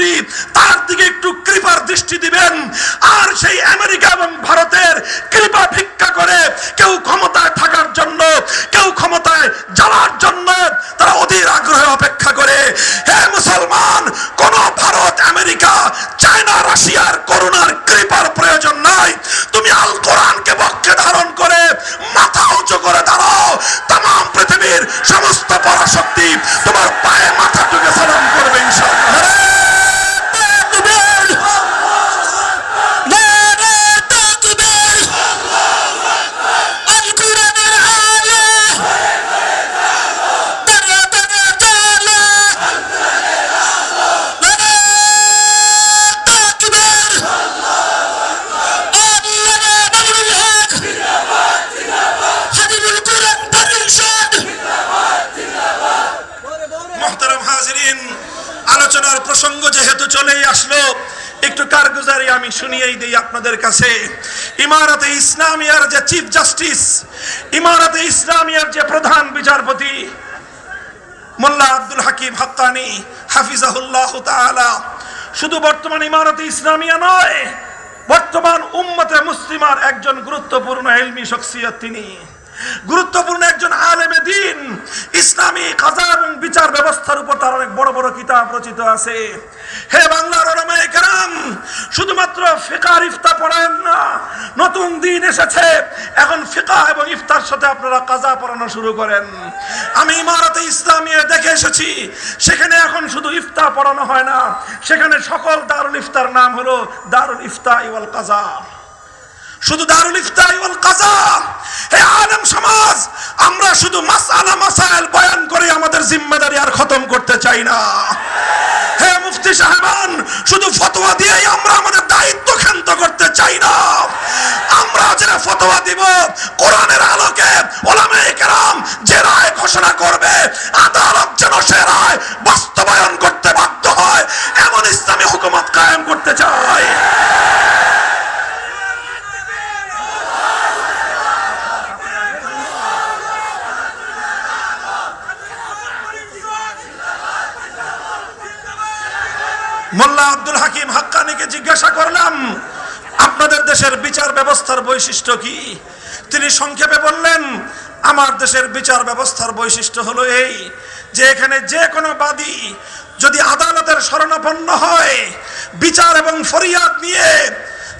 প্রধানমন্ত্রী তার দিকে একটু কৃপার দৃষ্টি দিবেন। আর সেই আমেরিকা এবং ভারতের কৃপা ভিক্ষা করে কেউ ক্ষমতায় থাকার জন্য, কেউ ক্ষমতায় যাওয়ার জন্য তারা অধীর আগ্রহে অপেক্ষা করে। হে মুসলমান, কোন ভারত, আমেরিকা, চায়না, রাশিয়ার করোনার কৃপার প্রয়োজন নাই। তুমি আল কোরআনকে বক্ষে ধারণ করে মাথা উঁচু করে দাঁড়াও। তাম, পৃথিবীর সমস্ত পরাশক্তি তোমার পায়ে মাথা টুকে সালাম করবে ইনশাআল্লাহ। প্রসঙ্গ যেহেতু চলেই আসলো, একটু কারগুজারি আমি শুনিয়েই দিই আপনাদের কাছে। ইমারতে ইসলামিয়ার যে চিফ জাস্টিস, ইমারতে ইসলামিয়ার যে প্রধান বিচারপতি, মোল্লা আব্দুল হাকিম হাক্কানি হাফিজাহুল্লাহ তাআলা, শুধু বর্তমান ইমারতে ইসলামিয়া নয়, বর্তমান উম্মতে মুসলিমার একজন গুরুত্বপূর্ণ এলমি শখসিয়ত তিনি। গুরুত্বপূর্ণ একজন আলেমে দিন। ইসলামী কাজা এবং বিচার ব্যবস্থার উপর তার অনেক বড় বড় কিতাব রচিত আছে। হে বাংলার ওলামায়ে কেরাম, শুধুমাত্র ফিকার ইফতা পড়ায়েন না, নতুন দিন এসেছে। এখন ফিকা এবং ইফতার সাথে আপনারা কাজা পড়ানো শুরু করেন। আমি ইমারতে ইসলামিয়া দেখে এসেছি, সেখানে এখন শুধু ইফতা পড়ানো হয় না, সেখানে সকল দারুল ইফতার নাম হলো দারুল ইফতা ইওয়াল কাজা। শুধু দারুল ইফতাই ওয়াল কাজা। হে আলেম সমাজ, আমরা শুধু মাসআলা মাসাইল বয়ান করে আমাদের জিম্মেদারি আর খতম করতে চাই না। হে মুফতি সাহেবান, শুধু ফতোয়া দিয়েই আমরা আমাদের দায়িত্ব ক্ষান্ত করতে চাই না। আমরা যে ফতোয়া দিব, কোরআনের আলোকে ওলামায়ে কেরাম যে রায় ঘোষণা করবে, আদালত যেন সে রায় বাস্তবায়ন করতে বাধ্য হয়, এমন ইসলামী হুকুমত কায়েম করতে চায় মোল্লা আব্দুল হাকিম হাক্কানিকে জিজ্ঞাসা করলাম, আপনাদের দেশের বিচার ব্যবস্থার বৈশিষ্ট্য কি? তিনি সংক্ষেপে বললেন, আমার দেশের বিচার ব্যবস্থার বৈশিষ্ট্য হলো এই, যে এখানে যে কোনো বাদী যদি আদালতের শরণাপন্ন হয়, বিচার এবং ফরিয়াদ নিয়ে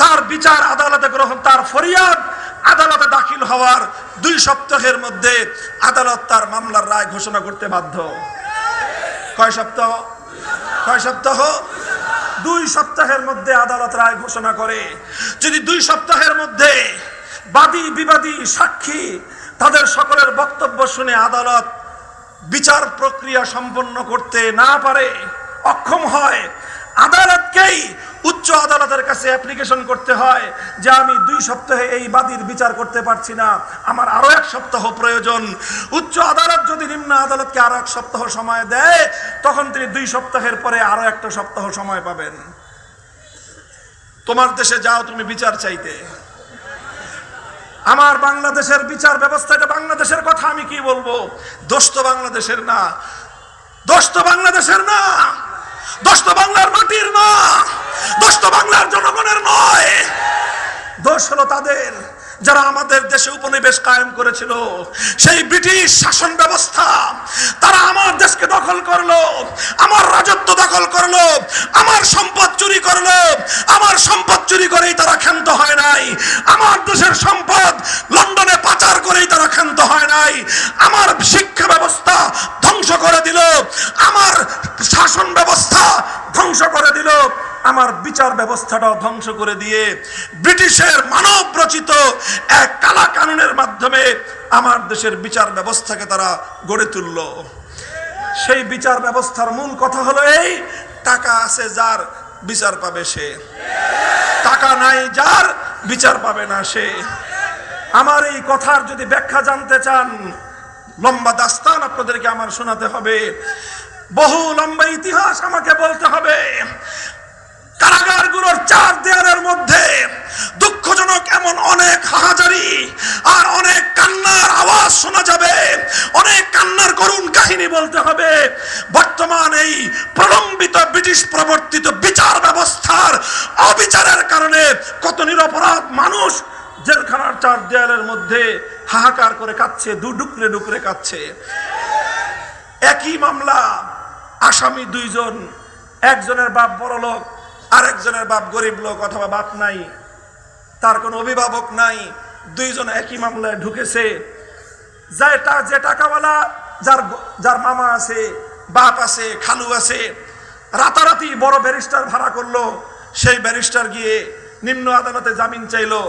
তার বিচার আদালতে গ্রহণ, তার ফরিয়াদ আদালতে দাখিল হওয়ার দুই সপ্তাহের মধ্যে আদালত তার মামলার রায় ঘোষণা করতে বাধ্য। কয় সপ্তাহ? কয় সপ্তাহ, দুই সপ্তাহের মধ্যে আদালত রায় ঘোষণা করে। যদি দুই সপ্তাহের মধ্যে বাদী, বিবাদী, সাক্ষী তাদের সকলের বক্তব্য শুনে আদালত বিচার প্রক্রিয়া সম্পন্ন করতে না পারে, অক্ষম হয় আদালতকেই উচ্চ আদালতের কাছে অ্যাপ্লিকেশন করতে হয় যে আমি দুই সপ্তাহে এই বাদীর বিচার করতে পারছি না। আমার আরও এক সপ্তাহ প্রয়োজন। উচ্চ আদালত যদি নিম্ন আদালতকে আরও এক সপ্তাহ সময় দেয়, তখন তিনি দুই সপ্তাহের পরে আরও একটা সপ্তাহ সময় পাবেন। তোমার দেশে যাও তুমি বিচার চাইতে। আমার বাংলাদেশের বিচার ব্যবস্থাটা বাংলাদেশের কথা আমি কি বলব? দোষ তো বাংলাদেশের না। দোষ তো বাংলাদেশের না। দোষ বাংলার মাটির না দোষ বাংলার জনগণের নয়। দোষ হলো তাদের, যারা আমাদের দেশে উপনিবেশ কায়েম করেছিল। সেই ব্রিটিশ শাসন ব্যবস্থা, তারা আমার দেশকে দখল করল, আমার দখল করল, আমার সম্পদ চুরি করল, আমার সম্পদ চুরি করেই তারা ক্ষান্ত হয় নাই, আমার দেশের সম্পদ লন্ডনে পাচার করেই তারা ক্ষান্ত হয় নাই, আমার শিক্ষা ব্যবস্থা ধ্বংস করে দিল, আমার শাসন ব্যবস্থা ধ্বংস করে দিল, আমার বিচার ব্যবস্থাটাও ধ্বংস করে দিয়ে ব্রিটিশের মানব রচিত এক কালা কানুনের মাধ্যমে আমার দেশের বিচার ব্যবস্থাকে তারা গড়ে তুলল। সেই বিচার ব্যবস্থার মূল কথা হলো এই, টাকা আছে যার, বিচার পাবে সে। টাকা নাই যার, বিচার পাবে না সে। আমার এই কথার যদি ব্যাখ্যা জানতে চান, লম্বা দাস্তান আপনাদেরকে আমার শোনাতে হবে। বহু লম্বা ইতিহাস আমাকে বলতে হবে। কারাগারগুলোর চার দেয়ালের মধ্যে দুঃখজনক এমন অনেক হাহাজারি আর অনেক কান্নার আওয়াজ শোনা যাবে। অনেক কান্নার করুণ কাহিনী বলতে হবে। বর্তমান এই প্রলম্বিত ব্রিটিশ প্রবর্তিত বিচার ব্যবস্থার অবিচারের কারণে কত নিরপরাধ মানুষ জেলখানার চার দেয়ালের মধ্যে হাহাকার করে কাচ্ছে দু ডুকরে ডুকরে কাচ্ছে একই মামলা, আসামি দুইজন, একজনের বাপ বড় লোক আরেকজনের বাপ গরিব লোক অথবা বাপ নাই, তার কোনো অভিভাবক নাই, দুইজন একই মামলায় ঢুকেছে। তা যে টাকাওয়ালা, যার যার মামা আছে, বাপ আছে, খালু আছে, রাতারাতি বড় ব্যারিস্টার ভাড়া করল, সেই ব্যারিস্টার গিয়ে নিম্ন আদালতে জামিন চাইলো।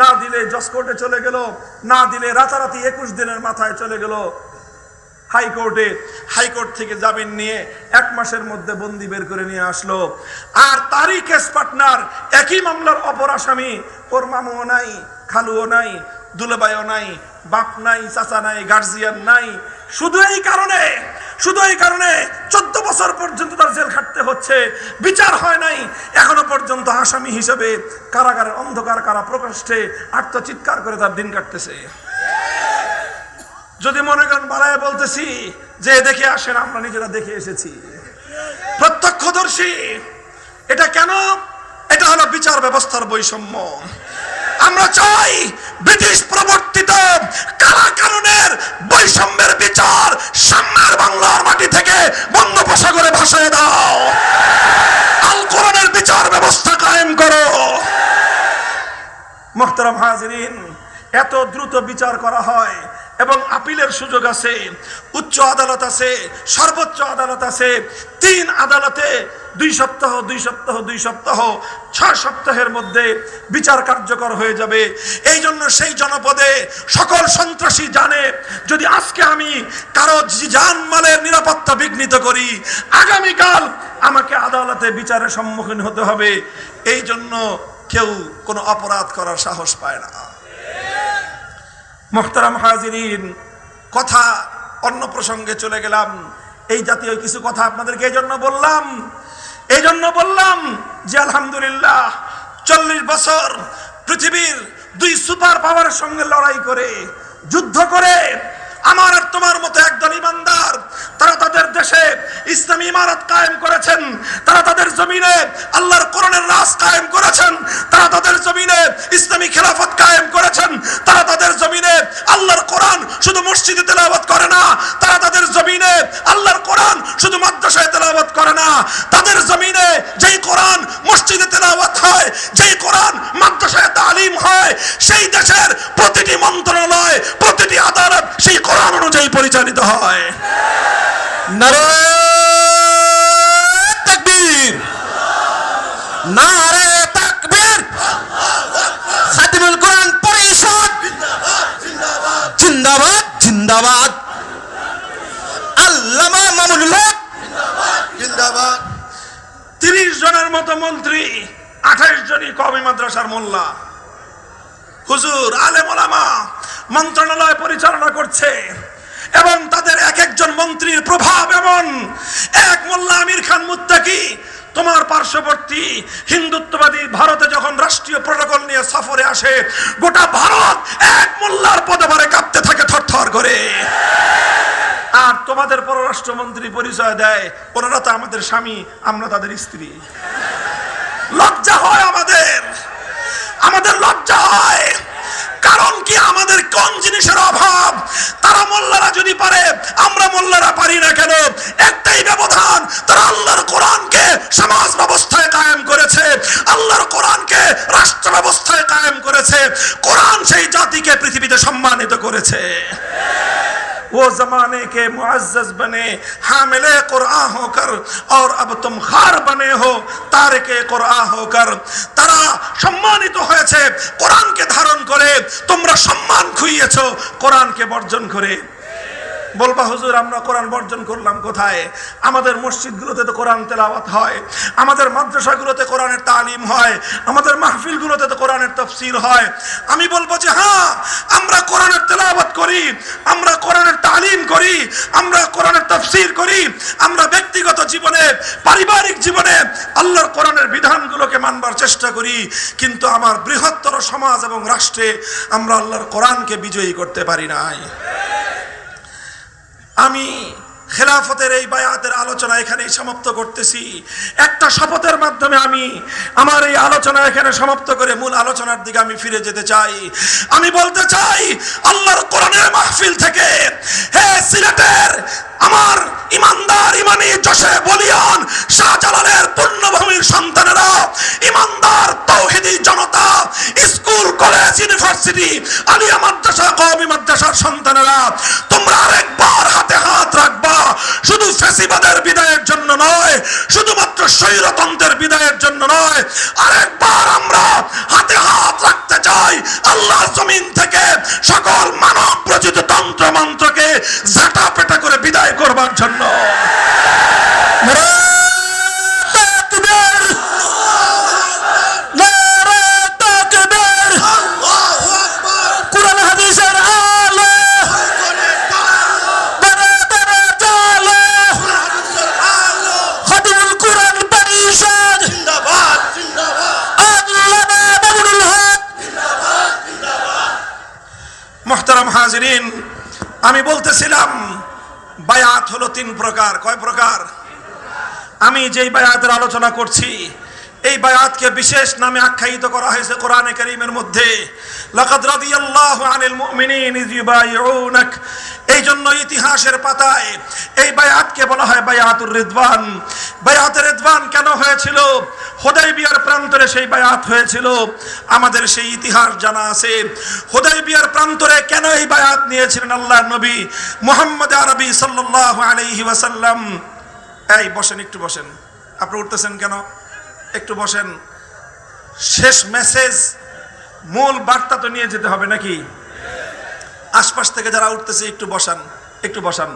না দিলে জজ কোর্টে চলে গেল, না দিলে রাতারাতি একুশ দিনের মাথায় চলে গেল। হাইকোর্টে হাইকোর্ট থেকে জামিন নিয়ে এক মাসের মধ্যে বন্দি বের করে নিয়ে আসলো। আর তারই কেস পার্টনার একই মামলার অপর আসামি ওর মামুও নাই, খালুও নাই, দুলেবাইও নাই, বাপ নাই, চাচা নাই গার্জিয়ান নাই। শুধু এই কারণে, শুধু এই কারণে চোদ্দ বছর পর্যন্ত তার জেল খাটতে হচ্ছে। বিচার হয় নাই, এখনও পর্যন্ত আসামি হিসেবে কারাগারের অন্ধকার কারা প্রকোষ্ঠে আত্মচিৎকার করে তার দিন কাটতেছে। যদি মনে করেন, বাড়ায় বলতেছি, যে দেখে আসেন, আমরা নিজেরা দেখে এসেছি। প্রত্যক্ষদর্শী, এটা কেন? এটা হলো বিচার ব্যবস্থার বৈষম্য। আমরা চাই ব্রিটিশ প্রবর্তিত কারা কারণের বৈষম্যের বিচার সামনের বাংলার মাটি থেকে বঙ্গোপসাগরে ভাসায় দাও। আল কোরআনের বিচার ব্যবস্থা কায়েম করো। মোহতারাম হাজরিন, এত দ্রুত বিচার করা হয় এবং আপিলের সুযোগ আছে, উচ্চ আদালত আছে, সর্বোচ্চ আদালত আছে, তিন আদালতে দুই সপ্তাহ দুই সপ্তাহ দুই সপ্তাহ, ছয় সপ্তাহের মধ্যে বিচার কার্যকর হয়ে যাবে। এই জন্য সেই জনপদে সকল সন্ত্রাসী জানে, যদি আজকে আমি কারও জানমালের নিরাপত্তা বিঘ্নিত করি, আগামীকাল আমাকে আদালতে বিচারের সম্মুখীন হতে হবে। এই জন্য কেউ কোনো অপরাধ করার সাহস পায় না। মোহতারাম হাজিরিন, কথা অন্য প্রসঙ্গে চলে গেলাম। এই জাতীয় কিছু কথা আপনাদেরকে এই জন্য বললাম। এই জন্য বললাম যে, আলহামদুলিল্লাহ, চল্লিশ বছর পৃথিবীর দুই সুপার পাওয়ারের সঙ্গে লড়াই করে, যুদ্ধ করে আমার আর তোমার মতো একদল ইমানদার, তারা তাদের দেশে ইসলামী ইমারত কায়েম করেছেন, তারা তাদের জমিনে আল্লাহর কোরআনের রাজ কায়েম করেছেন, তারা তাদের জমিনে ইসলামী খেলাফত কায়েম করেছেন, তারা তাদের জমিনে আল্লাহর কোরআন শুধু মসজিদে তেলাওয়াত করে না, তারা তাদের জমিনে আল্লাহর কোরআন শুধু মাদ্রাসায় তেলাওয়াত করে না, তাদের জমিনে যেই কোরআন মসজিদে তেলাওয়াত হয়, যেই কোরআন মাদ্রাসায় তালিম হয়, সেই দেশের প্রতিটি মন্ত্রণালয়, প্রতিটি আদালত সেই কোরআন অনুযায়ী পরিচালিত হয়। নারে তাকবীর। নারে তাকবীর। খাদিমুল কোরআন পরিষদ। জিন্দাবাদ জিন্দাবাদ। আল্লামা মামুনুল হক। জিন্দাবাদ। তিরিশ জনের মতো মন্ত্রী, আঠাইশ জনই কবি মাদ্রাসার মোল্লা। হুজুর আলেম ওলামা মন্ত্রণালয় পরিচালনা করছে। এবং তাদের এক একজন মন্ত্রীর প্রভাব এমন। এক মোল্লা আমির খান মুত্তাকি, তোমার পার্শ্ববর্তী হিন্দুত্ববাদী ভারতে যখন রাষ্ট্রীয় প্রোটোকল নিয়ে সফরে আসে, গোটা ভারত এক মোল্লার পদভারে কাঁপতে থাকে থরথর করে। আর তোমাদের পররাষ্ট্রমন্ত্রী পরিচয় দেয়, ওনারা তো আমাদের স্বামী, আমরা তাদের স্ত্রী। লজ্জা হয় আমাদের। আমাদের লজ্জা হয়। কারণ কি? আমাদের কোন জিনিসের অভাব? তারা মোল্লারা যদি পারে, আমরা মোল্লারা পারি না কেন? একটাই ব্যবধান, তারা আল্লাহর কোরআনকে সমাজ ব্যবস্থায় কায়েম করেছে। আল্লাহর কোরআনকে রাষ্ট্র ব্যবস্থায় কায়েম করেছে। কোরআন সেই জাতিকে পৃথিবীতে সম্মানিত করেছে। वो जमाने के मुआज़्ज़ बने हामिले कुरआन होकर और अब तुम खार बने हो তারেকে কোরআন হোকর তারা সম্মানিত হয়েছে কোরআনকে ধারণ করে তোমরা সম্মান খুইয়েছো কোরআনকে বর্জন করে বলবা, হুজুর, আমরা কোরআন বর্জন করলাম কোথায়? আমাদের মসজিদগুলোতে তো কোরআন তেলাওয়াত হয়, আমাদের মাদ্রাসাগুলোতে কোরআনের তালিম হয়, আমাদের মাহফিলগুলোতে তো কোরআনের তফসির হয়। আমি বলব যে হ্যাঁ আমরা কোরআনের তেলাওয়াত করি, আমরা কোরআনের তালিম করি, আমরা কোরআনের তফসির করি, আমরা ব্যক্তিগত জীবনে, পারিবারিক জীবনে আল্লাহর কোরআনের বিধানগুলোকে মানবার চেষ্টা করি, কিন্তু আমার বৃহত্তর সমাজ এবং রাষ্ট্রে আমরা আল্লাহর কোরআনকে বিজয়ী করতে পারি নাই। আমি খেলাফতের এই বায়াতের আলোচনা এখানে সমাপ্ত করতেছি। একটা শপথের মাধ্যমে আমি আমার এই আলোচনা এখানে সমাপ্ত করে মূল আলোচনার দিকে আমি ফিরে যেতে চাই। আমি বলতে চাই, আল্লাহর কোরআনের মাহফিল থেকে, হে সিলেটের আমার ইমানদার ইমানি যশে বলিয়ান শাহজালালের পূর্ণভূমির সন্তানেরা, ইমানদার তৌহিদি জনতা, স্কুল, কলেজ, ইউনিভার্সিটি, আলিয়া মাদ্রাসা, কওমি মাদ্রাসার সন্তানেরা, তোমরা আরেকবার হাতে হাত রাখবা। শুধু ফেসিবাদের বিদায়ের জন্য নয়, শুধুমাত্র স্বৈরতন্ত্রের বিদায়ের জন্য নয়, আরেকবার আমরা হাতে হাত রাখতে চাই আল্লাহ জমিন থেকে সকল মানব রচিত তন্ত্র মন্ত্রকে ঝাঁটা পেটা করে বিদায় করবার জন্য। আমি বলতেছিলাম, বায়াত হলো তিন প্রকার। কয় প্রকার? আমি যেই বায়াতের আলোচনা করছি, এই বায়াতকে বিশেষ নামে আখ্যায়িত করা হয়েছে কোরআনে করিমের মধ্যে। লাকাদ রাদিয়াল্লাহু আনিল মুমিনিন ইয ইউবাইউনাক এই জন্য ইতিহাসের পাতায় এই বায়াতকে বলা হয় বায়াতুর রিদওয়ান। বায়াতের রিদওয়ান কেন হয়েছিল? হুদাইবিয়ার প্রান্তরে সেই বায়াত হয়েছিল। আমাদের সেই ইতিহাস জানা আছে। হুদাইবিয়ার প্রান্তরে কেন এই বায়াত নিয়েছিলেন আল্লাহর নবী মুহাম্মদ আরবি সাল্লাল্লাহু আলাইহি ওয়াসাল্লাম? এই, বসেন, একটু বসেন। আপনি উঠতেছেন কেন? একটু বসেন। শেষ মেসেজ, মূল বার্তা তো নিয়ে যেতে হবে নাকি? আশপাশ থেকে যারা উঠতেছে, একটু বসান একটু বসান।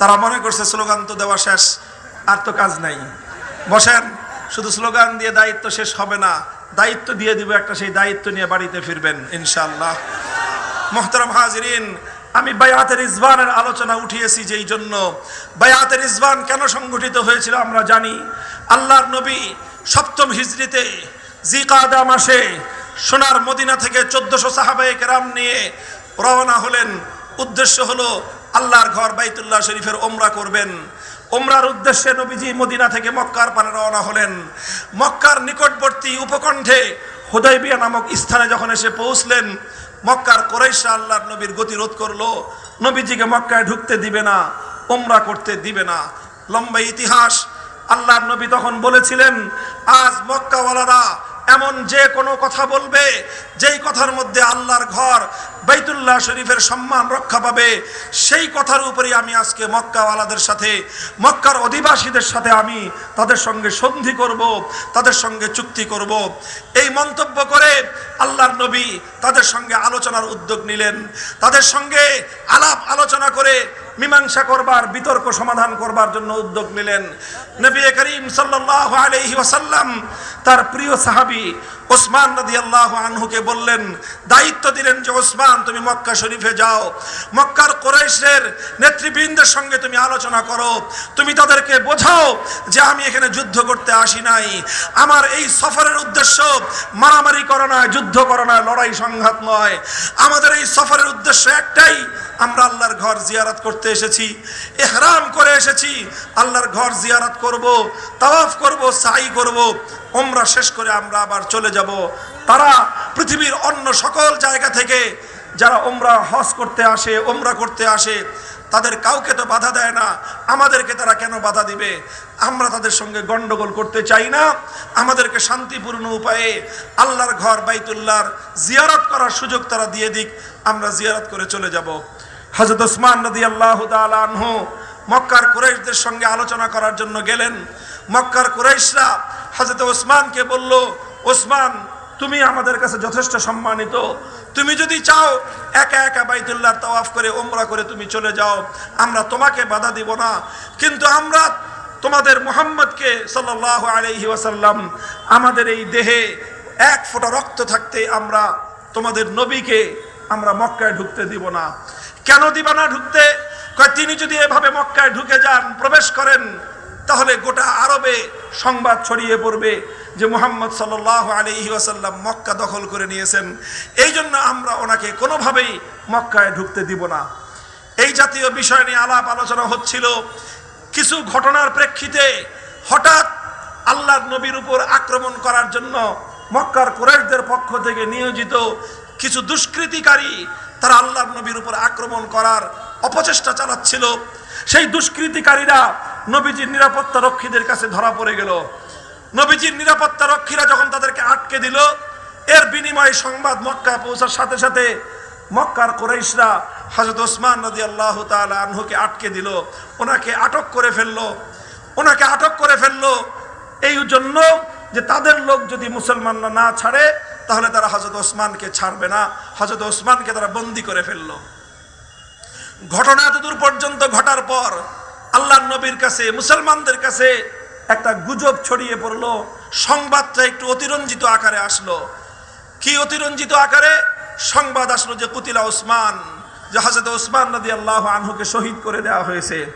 তারা মনে করছে, স্লোগান তো দেওয়া শেষ, আর তো কাজ নাই। বসেন, শুধু স্লোগান দিয়ে দায়িত্ব শেষ হবে না, দায়িত্ব দিয়ে দিব একটা, সেই দায়িত্ব নিয়ে বাড়িতে ফিরবেন, ইনশাআল্লাহ। মোহতারাম হাজিরিন, আমি বায়াতের ইজবানের আলোচনা উঠিয়েছি যেই জন্য। বায়াতের ইজবান কেন সংগঠিত হয়েছিল আমরা জানি। আল্লাহর নবী সপ্তম হিজরিতে জিকাদা মাসে সোনার মদিনা থেকে চোদ্দশো সাহাবায়ে কেরাম নিয়ে রওনা হলেন। উদ্দেশ্য হলো আল্লাহর ঘর বাইতুল্লাহ শরীফের ওমরা করবেন। ওমরার উদ্দেশ্যে নবীজি মদিনা থেকে মক্কার পানে রওনা হলেন। মক্কার নিকটবর্তী উপকণ্ঠে হুদাইবিয়া নামক স্থানে যখন এসে পৌঁছলেন, মক্কার কোরাইশা আল্লাহর নবীর গতিরোধ করল। নবীজিকে মক্কায় ঢুকতে দিবে না, ওমরা করতে দিবে না। লম্বা ইতিহাস। আল্লাহর নবী তখন বলেছিলেন, আজ মক্কাওয়ালারা এমন যে কোনো কথা বলবে, যেই কথার মধ্যে আল্লাহর ঘর বাইতুল্লাহ শরীফের সম্মান রক্ষা পাবে। সেই কথার উপরেই আমি আজকে মক্কাওয়ালাদের সাথে, মক্কার অধিবাসীদের সাথে আমি তাদের সঙ্গে সন্ধি করব, তাদের সঙ্গে চুক্তি করব। এই মন্তব্য করে আল্লাহর নবী তাদের সঙ্গে আলোচনার উদ্যোগ নিলেন। তাদের সঙ্গে আলাপ আলোচনা করে মীমাংসা করবার, বিতর্ক সমাধান করবার জন্য উদ্যোগ নিলেন। নবী করিম সাল্লাল্লাহু আলাইহি ওয়াসাল্লাম তার প্রিয় সাহাবী ওসমান নদী আল্লাহ আনহুকে বললেন, দায়িত্ব দিলেন যে ওসমান তুমি মক্কা শরীফে যাও। মক্কার কোরাইশের নেতৃবৃন্দের সঙ্গে তুমি আলোচনা করো। তুমি তাদেরকে বোঝাও যে আমি এখানে যুদ্ধ করতে আসি নাই। আমার এই সফরের উদ্দেশ্য মারামারি করা যুদ্ধ করা লড়াই সংঘাত নয়। আমাদের এই সফরের উদ্দেশ্য একটাই, আমরা আল্লাহর ঘর জিয়ারত করতে এসেছি। এহরাম করে এসেছি, আল্লাহর ঘর জিয়ারত করব, তাওয়াফ করব, সাই করব। ওমরা শেষ করে আমরা আবার চলে যাব। তারা পৃথিবীর অন্য সকল জায়গা থেকে যারা ওমরা হজ করতে আসে ওমরা করতে আসে, তাদের কাউকে তো বাধা দেয় না। আমাদেরকে তারা কেন বাধা দিবে? আমরা তাদের সঙ্গে গন্ডগোল করতে চাই না। আমাদেরকে শান্তিপূর্ণ উপায়ে আল্লাহর ঘর, বাইতুল্লাহর জিয়ারত করার সুযোগ তারা দিয়ে দিক। আমরা জিয়ারত করে চলে যাব। হজরত ওসমান নদী আল্লাহ আনহু মক্কার কুরাইশদের সঙ্গে আলোচনা করার জন্য গেলেন। মক্কার কুরাইশরা হজরত ওসমানকে বলল, ওসমান তুমি আমাদের কাছে যথেষ্ট সম্মানিত। তুমি যদি চাও একা একা বাইতুল্লাহর তাওয়াফ করে ওমরা করে তুমি চলে যাও, আমরা তোমাকে বাধা দিব না। কিন্তু আমরা তোমাদের মুহাম্মদকে সাল্লাল্লাহু আলাইহি ওয়াসাল্লাম, আমাদের এই দেহে এক ফোঁটা রক্ত থাকতে আমরা তোমাদের নবীকে আমরা মক্কায় ঢুকতে দিব না। কেন দিবা না ঢুকতে? তিনি যদি এভাবে মক্কায় ঢুকে যান, প্রবেশ করেন, তাহলে গোটা আরবে সংবাদ ছড়িয়ে পড়বে। যে মোহাম্মদ সাল্লাহ আলহি ওয়াসাল্লাম মক্কা দখল করে নিয়েছেন, এই জন্য আমরা ওনাকে কোনোভাবেই মক্কায় ঢুকতে দিব না। এই জাতীয় বিষয় নিয়ে আলাপ আলোচনা হচ্ছিল। কিছু ঘটনার প্রেক্ষিতে হঠাৎ আল্লাহর নবীর উপর আক্রমণ করার জন্য মক্কার কুরাইশদের পক্ষ থেকে নিয়োজিত কিছু দুষ্কৃতিকারী, তারা আল্লাহর নবীর উপর আক্রমণ করার অপচেষ্টা চালাচ্ছিল। সেই দুষ্কৃতিকারীরা নবীজির নিরাপত্তা রক্ষীদের কাছে ধরা পড়ে গেল। নবীজির নিরাপত্তা রক্ষীরা যখন তাদেরকে আটকে দিল, এর বিনিময়ে সংবাদ মক্কায় পৌঁছার সাথে সাথে মক্কার কোরাইশরা হজরত ওসমান নদী আল্লাহ আনহুকে আটকে দিল, ওনাকে আটক করে ফেলল। ওনাকে আটক করে ফেলল এই জন্য যে তাদের লোক যদি মুসলমানরা না ছাড়ে, তাহলে তারা হজরত ওসমানকে ছাড়বে না। হজরত ওসমানকে তারা বন্দি করে ফেলল। ঘটনা এতদূর পর্যন্ত ঘটার পর আল্লাহ নবীর কাছে, মুসলমানদের কাছে একটা গুজব ছড়িয়ে পড়ল, সংবাদটা একটু অতিরঞ্জিত আকারে আসলো। কি অতিরঞ্জিত আকারে? সংবাদ আসলো যে কুতিলা ওসমান, যে হাজরত ওসমান নদী আল্লাহ আনহুকে শহীদ করে দেওয়া হয়েছে।